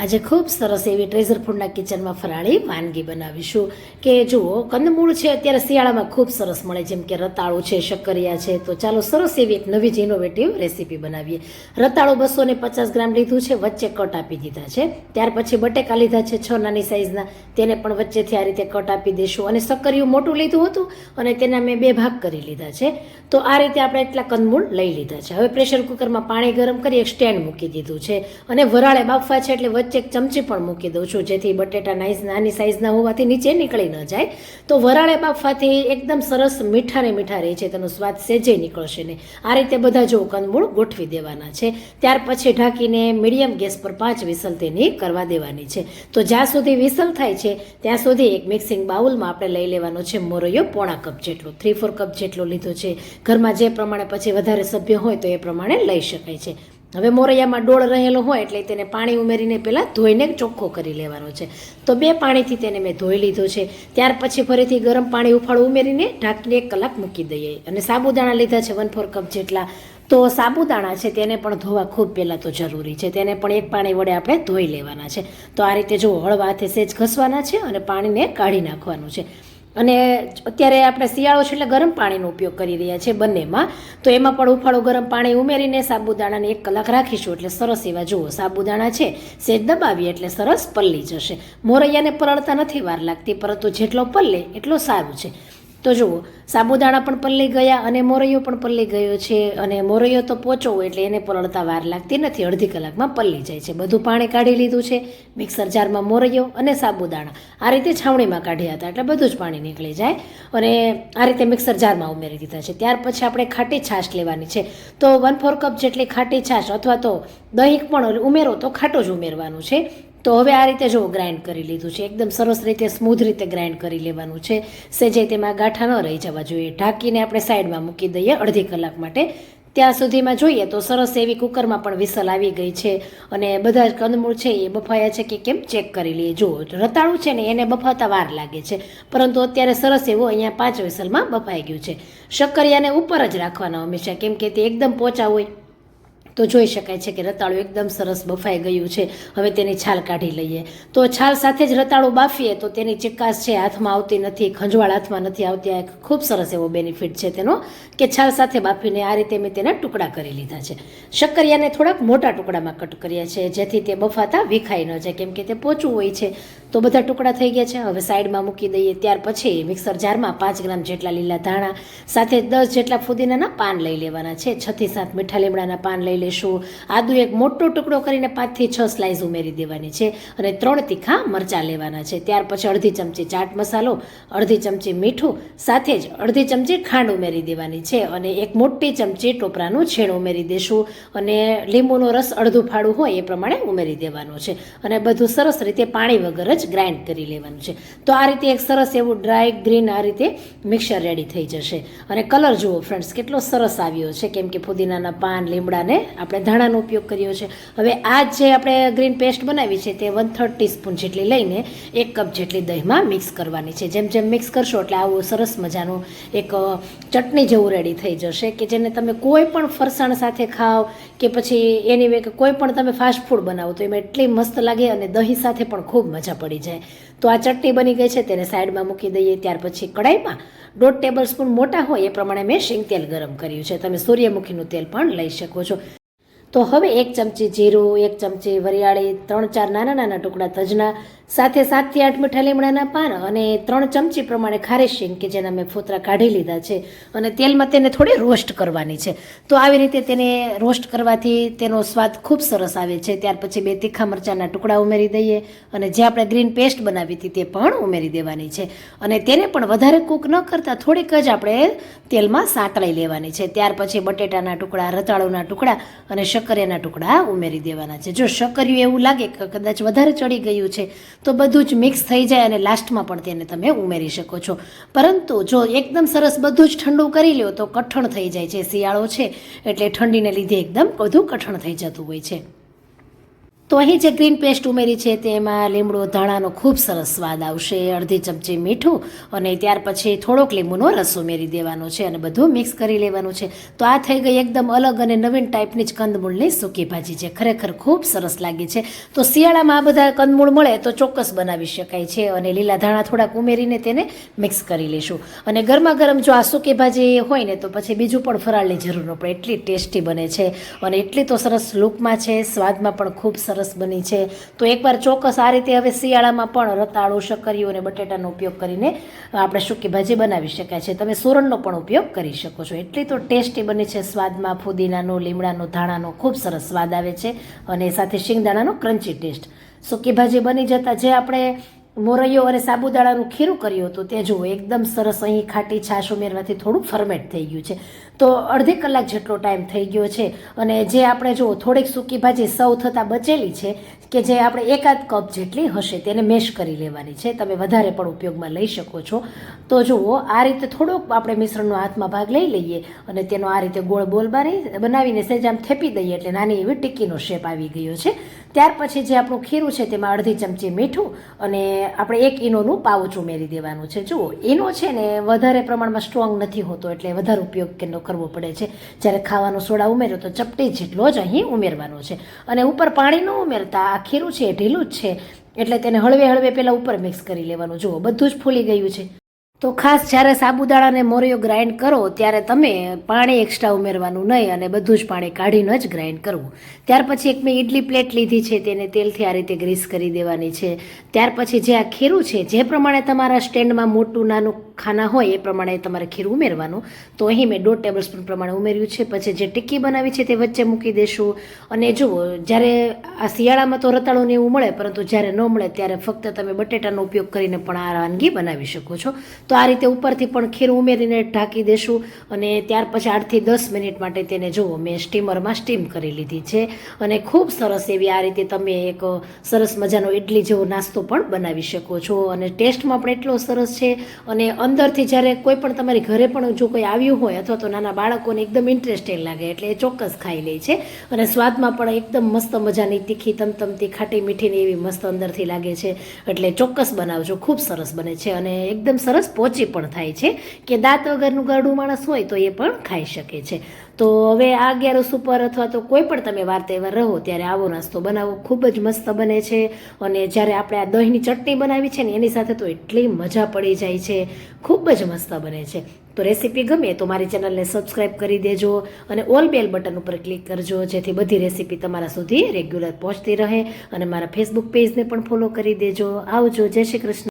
આજે ખૂબ સરસ એવી ટ્રેઝર ફૂડના કિચનમાં ફરાળી વાનગી બનાવીશું. કે જુઓ, કંદમૂળ છે, અત્યારે શિયાળામાં ખૂબ સરસ મળે, જેમ કે રતાળું છે, શક્કરિયા છે. તો ચાલો સરસ એવી એક નવી જ ઇનોવેટિવ રેસીપી બનાવીએ. રતાળું બસો ને પચાસ ગ્રામ લીધું છે, વચ્ચે કટ આપી દીધા છે. ત્યાર પછી બટેકા લીધા છે, છ નાની સાઇઝના તેને પણ વચ્ચેથી આ રીતે કટ આપી દઈશું અને શક્કરિયું મોટું લીધું હતું અને તેના મેં બે ભાગ કરી લીધા છે. તો આ રીતે આપણે એટલા કંદમૂળ લઈ લીધા છે. હવે પ્રેશર કુકરમાં પાણી ગરમ કરી એક સ્ટેન્ડ મૂકી દીધું છે અને વરાળે બાફવા છે એટલે વચ્ચે એક ચમચી પણ મૂકી દઉં છું, જેથી બટેટા નાઈસ નાની સાઇઝના હોવાથી નીચે નીકળી ન જાય. તો વરાળે બાફવાથી એકદમ સરસ મીઠા ને મીઠા રહે છે, તેનો સ્વાદ સેજે નીકળશે ને આ રીતે બધા જો કંદમૂળ ગોઠવી દેવાના છે. ત્યાર પછી ઢાંકીને મીડિયમ ગેસ પર પાંચ વિસલ તેની કરવા દેવાની છે. તો જ્યાં સુધી વિસલ થાય છે, ત્યાં સુધી એક મિક્સિંગ બાઉલમાં આપણે લઈ લેવાનો છે મોરૈયો પોણા કપ જેટલો. થ્રી ફોર કપ જેટલો લીધો છે. ઘરમાં જે પ્રમાણે પછી વધારે સભ્ય હોય તો એ પ્રમાણે લઈ શકાય છે. હવે મોરૈયામાં ડોળ રહેલો હોય એટલે તેને પાણી ઉમેરીને પહેલાં ધોઈને ચોખ્ખો કરી લેવાનો છે. તો બે પાણીથી તેને મેં ધોઈ લીધો છે. ત્યાર પછી ફરીથી ગરમ પાણી ઉફાળું ઉમેરીને ઢાંકીને એક કલાક મૂકી દઈએ. અને સાબુદાણા લીધા છે વન ફોર કપ જેટલા. તો સાબુદાણા છે તેને પણ ધોવા ખૂબ પહેલાં તો જરૂરી છે. તેને પણ એક પાણી વડે આપણે ધોઈ લેવાના છે. તો આ રીતે જો હળવા હાથે સેજ ઘસવાના છે અને પાણીને કાઢી નાખવાનું છે. અને અત્યારે આપણે શિયાળો છે એટલે ગરમ પાણીનો ઉપયોગ કરી રહ્યા છે બંનેમાં. તો એમાં પણ ઉફાળું ગરમ પાણી ઉમેરીને સાબુદાણાને એક કલાક રાખીશું એટલે સરસ એવા જુઓ, સાબુદાણા છે, સેજ દબાવીએ એટલે સરસ પલ્લી જશે. મોરૈયાને પલળતા નથી વાર લાગતી, પરંતુ જેટલો પલ્લે એટલો સારું છે. તો જુઓ, સાબુદાણા પણ પલ્લી ગયા અને મોરૈયો પણ પલ્લી ગયો છે અને મોરૈયો તો પોચો એટલે એને પલળતા વાર લાગતી નથી, અડધી કલાકમાં પલ્લી જાય છે. બધું પાણી કાઢી લીધું છે, મિક્સર જારમાં મોરૈયો અને સાબુદાણા. આ રીતે છાવણીમાં કાઢ્યા હતા એટલે બધું જ પાણી નીકળી જાય અને આ રીતે મિક્સર જારમાં ઉમેરી દીધા છે. ત્યાર પછી આપણે ખાટી છાશ લેવાની છે. તો વન ફોર કપ જેટલી ખાટી છાશ અથવા તો દહીં પણ ઉમેરો તો ખાટું જ ઉમેરવાનું છે. તો હવે આ રીતે જો ગ્રાઇન્ડ કરી લીધું છે, એકદમ સરસ રીતે સ્મૂધ રીતે ગ્રાઇન્ડ કરી લેવાનું છે. સેજે તેમાં ગાંઠા ન રહી જવા જોઈએ. ઢાંકીને આપણે સાઈડમાં મૂકી દઈએ અડધી કલાક માટે. ત્યાં સુધીમાં જોઈએ તો સરસ એવી કુકરમાં પણ વિસલ આવી ગઈ છે અને બધા જ કંદમૂળ છે એ બફાયા છે કે કેમ ચેક કરી લઈએ. જુઓ રતાળું છે ને એને બફાતા વાર લાગે છે, પરંતુ અત્યારે સરસ એવું અહીંયા પાંચ વિસલમાં બફાઈ ગયું છે. શક્કરિયાને ઉપર જ રાખવાના હંમેશા, કેમ કે તે એકદમ પોચા હોય. તો જોઈ શકાય છે કે રતાળું એકદમ સરસ બફાઈ ગયું છે. હવે તેની છાલ કાઢી લઈએ. તો છાલ સાથે જ રતાળું બાફીએ તો તેની ચિકાસ છે, હાથમાં આવતી નથી, ખંજવાળ હાથમાં નથી આવતી. આ એક ખૂબ સરસ એવો બેનિફિટ છે તેનો કે છાલ સાથે બાફીને આ રીતે મેં તેના ટુકડા કરી લીધા છે. શક્કરિયાને થોડાક મોટા ટુકડામાં કટ કર્યા છે જેથી તે બફાતા વિખાઈ ન જાય. કેમ કે તે પોચું હોય છે. તો બધા ટુકડા થઈ ગયા છે. હવે સાઈડમાં મૂકી દઈએ. ત્યાર પછી મિક્સર જારમાં પાંચ ગ્રામ જેટલા લીલા ધાણા, સાથે દસ જેટલા ફુદીનાના પાન લઈ લેવાના છે. છથી સાત મીઠા લીમડાના પાન લઈ લેશું આદુ એક મોટો ટુકડો કરીને પાંચથી છ સ્લાઇસ ઉમેરી દેવાની છે અને ત્રણ તીખા મરચાં લેવાના છે. ત્યાર પછી અડધી ચમચી ચાટ મસાલો, અડધી ચમચી મીઠું, સાથે જ અડધી ચમચી ખાંડ ઉમેરી દેવાની છે અને એક મોટી ચમચી ટોપરાનું છેણ ઉમેરી દેશું અને લીંબુનો રસ અડધું ફાળું હોય એ પ્રમાણે ઉમેરી દેવાનો છે. અને બધું સરસ રીતે પાણી વગર જ ગ્રાઇન્ડ કરી લેવાનું છે. તો આ રીતે એક સરસ એવું ડ્રાય ગ્રીન આ રીતે મિક્સર રેડી થઈ જશે. અને કલર જુઓ ફ્રેન્ડ્સ કેટલો સરસ આવ્યો છે. કેમ કે પુદીનાના પાન, લીમડાને આપણે ધાણાનો ઉપયોગ કર્યો છે. હવે આ જે આપણે ગ્રીન પેસ્ટ બનાવી છે, તે વન થર્ડ ટીસ્પૂન જેટલી લઈને એક કપ જેટલી દહીંમાં મિક્સ કરવાની છે. જેમ જેમ મિક્સ કરશો એટલે આવું સરસ મજાનું એક ચટણી જેવું રેડી થઈ જશે કે જેને તમે કોઈ પણ ફરસાણ સાથે ખાઓ કે પછી એની વે કોઈ પણ તમે ફાસ્ટ ફૂડ બનાવો તો એમાં એટલી મસ્ત લાગે અને દહીં સાથે પણ ખૂબ મજા પડી જાય. તો આ ચટણી બની ગઈ છે, તેને સાઈડમાં મૂકી દઈએ. ત્યાર પછી કડાઈમાં દોઢ ટેબલ સ્પૂન મોટા હોય એ પ્રમાણે મેં શીંગ તેલ ગરમ કર્યું છે. તમે સૂર્યમુખીનું તેલ પણ લઈ શકો છો. તો હવે એક ચમચી જીરું એક ચમચી વરિયાળી ત્રણ ચાર નાના નાના ટુકડા તજના સાથે સાતથી આઠ મીઠા લીમડાના પાન અને ત્રણ ચમચી પ્રમાણે ખારી શીંગ કે જેના મેં ફોતરા કાઢી લીધા છે અને તેલમાં તેને થોડી રોસ્ટ કરવાની છે. તો આવી રીતે તેને રોસ્ટ કરવાથી તેનો સ્વાદ ખૂબ સરસ આવે છે. ત્યાર પછી બે તીખા મરચાંના ટુકડા ઉમેરી દઈએ અને જે આપણે ગ્રીન પેસ્ટ બનાવી હતી તે પણ ઉમેરી દેવાની છે. અને તેને પણ વધારે કૂક ન કરતાં થોડીક જ આપણે તેલમાં સાંતળી લેવાની છે. ત્યાર પછી બટેટાના ટુકડા, રતાળુના ટુકડા અને શક્કરિયાના ટુકડા ઉમેરી દેવાના છે. જો શક્કરિયું એવું લાગે કે કદાચ વધારે ચડી ગયું છે તો બધું જ મિક્સ થઈ જાય અને લાસ્ટમાં પણ તેને તમે ઉમેરી શકો છો. પરંતુ જો એકદમ સરસ બધું જ ઠંડુ કરી લ્યો તો કઠણ થઈ જાય છે, શિયાળો છે, એટલે ઠંડીને લીધે એકદમ બધું કઠણ થઈ જતું હોય છે. તો અહીં જે ગ્રીન પેસ્ટ ઉમેરી છે તેમાં લીમડો, ધાણાનો ખૂબ સરસ સ્વાદ આવશે, અડધી ચમચી મીઠું અને ત્યાર પછી થોડોક લીંબુનો રસ ઉમેરી દેવાનો છે અને બધું મિક્સ કરી લેવાનું છે. તો આ થઈ ગઈ એકદમ અલગ અને નવીન ટાઈપની જ કંદમૂળની સૂકી ભાજી છે. ખરેખર ખૂબ સરસ લાગે છે. તો શિયાળામાં આ બધા કંદમૂળ મળે તો ચોક્કસ બનાવી શકાય છે અને લીલા ધાણા થોડાક ઉમેરીને તેને મિક્સ કરી લઈશું અને ગરમા ગરમ જો આ સૂકી ભાજી હોય ને તો પછી બીજું પણ ફરાળની જરૂર ન પડે. એટલી ટેસ્ટી બને છે અને એટલી તો સરસ લુકમાં છે. સ્વાદમાં પણ ખૂબ સરસ બની છે. તો એકવાર ચોક્કસ આ રીતે હવે શિયાળામાં પણ રતાળું શક્કરિયું અને બટેટાનો ઉપયોગ કરીને આપણે સૂકી ભાજી બનાવી શકાય છે. તમે સુરણનો પણ ઉપયોગ કરી શકો છો. એટલી તો ટેસ્ટી બની છે. સ્વાદમાં ફુદીનાનો, લીમડાનો, ધાણાનો ખૂબ સરસ સ્વાદ આવે છે અને સાથે શિંગદાણાનો ક્રન્ચી ટેસ્ટ. સૂકી ભાજી બની જતાં જે આપણે મોરૈયો અને સાબુદાણાનું ખીરું કર્યું હતું. તે જુઓ, એકદમ સરસ અહીં ખાટી છાશ ઉમેરવાથી થોડું ફર્મેટ થઈ ગયું છે. તો અડધી કલાક જેટલો ટાઈમ થઈ ગયો છે અને જે આપણે જુઓ, થોડીક સૂકી ભાજી સૌ થતાં બચેલી છે કે જે આપણે એકાદ કપ જેટલી હશે તેને મેશ કરી લેવાની છે. તમે વધારે પણ ઉપયોગમાં લઈ શકો છો. તો જુઓ, આ રીતે થોડોક આપણે મિશ્રણનો હાથમાં ભાગ લઈ લઈએ અને તેનો આ રીતે ગોળ બોલ બનાવીને સહેજ આમ થેપી દઈએ એટલે નાની એવી ટીકીનો શેપ આવી ગયો છે. ત્યાર પછી જે આપણું ખીરું છે તેમાં અડધી ચમચી મીઠું અને આપણે એક ઈનોનું પાઉચ ઉમેરી દેવાનું છે. જુઓ, ઈનો છે ને વધારે પ્રમાણમાં સ્ટ્રોંગ નથી હોતો એટલે વધારે ઉપયોગ કેનો કરવો પડે છે? જ્યારે ખાવાનો સોડા ઉમેર્યો તો ચપટી જેટલો જ અહીં ઉમેરવાનો છે. અને ઉપર પાણી ન ઉમેરતા આ ખીરું છે એ ઢીલું જ છે. એટલે તેને હળવે હળવે પહેલાં ઉપર મિક્સ કરી લેવાનું. જુઓ, બધું જ ફૂલી ગયું છે. તો ખાસ જ્યારે સાબુદાણાને મોરિયો ગ્રાઇન્ડ કરો, ત્યારે તમે પાણી એક્સ્ટ્રા ઉમેરવાનું નહીં અને બધું જ પાણી કાઢીને જ ગ્રાઇન્ડ કરવું. ત્યાર પછી એક મેં ઇડલી પ્લેટ લીધી છે, તેને તેલથી આ રીતે ગ્રીસ કરી દેવાની છે. ત્યાર પછી જે આ ખીરું છે, જે પ્રમાણે તમારા સ્ટેન્ડમાં મોટું, નાનું ખાના હોય એ પ્રમાણે તમારે ખીરું ઉમેરવાનું. તો અહીં મેં દોઢ ટેબલ સ્પૂન પ્રમાણે ઉમેર્યું છે. પછી જે ટિક્કી બનાવી છે તે વચ્ચે મૂકી દેશું. અને જુઓ, જ્યારે આ શિયાળામાં તો રતાળું એવું મળે, પરંતુ જ્યારે ન મળે ત્યારે ફક્ત તમે બટેટાનો ઉપયોગ કરીને પણ આ વાનગી બનાવી શકો છો. તો આ રીતે ઉપરથી પણ ખીરું ઉમેરીને ઢાંકી દેશું અને ત્યાર પછી આઠથી દસ મિનિટ માટે તેને જુઓ, મેં સ્ટીમરમાં સ્ટીમ કરી લીધી છે. અને ખૂબ સરસ એવી આ રીતે તમે એક સરસ મજાનો ઇડલી જેવો નાસ્તો પણ બનાવી શકો છો. અને ટેસ્ટમાં પણ એટલો સરસ છે. અને અંદરથી જ્યારે કોઈ પણ તમારી ઘરે પણ જો કોઈ આવ્યું હોય અથવા તો નાના બાળકોને એકદમ ઇન્ટરેસ્ટેડ લાગે એટલે એ ચોક્કસ ખાઈ લે છે. અને સ્વાદમાં પણ એકદમ મસ્ત મજાની તીખી, તમતમતી, ખાટી મીઠીની એવી મસ્ત અંદરથી લાગે છે. એટલે ચોક્કસ બનાવજો, ખૂબ સરસ બને છે અને એકદમ સરસ પોચી પણ થાય છે કે દાંત વગરનું ગરડું માણસ હોય તો એ પણ ખાઈ શકે છે. તો હવે આ અગિયારસ ઉપર અથવા તો કોઈ પણ તમે વાર તહેવાર રહો, ત્યારે આવો નાસ્તો બનાવો. ખૂબ જ મસ્ત બને છે. અને જ્યારે આપણે આ દહીંની ચટણી બનાવી છે ને, એની સાથે તો એટલી મજા પડી જાય છે. ખૂબ જ મસ્ત બને છે. તો રેસીપી ગમે તો મારી ચેનલને સબસ્ક્રાઈબ કરી દેજો અને ઓલ બેલ બટન ઉપર ક્લિક કરજો, જેથી બધી રેસીપી તમારા સુધી રેગ્યુલર પહોંચતી રહે. અને મારા ફેસબુક પેજને પણ ફોલો કરી દેજો. આવજો. જય શ્રી કૃષ્ણ.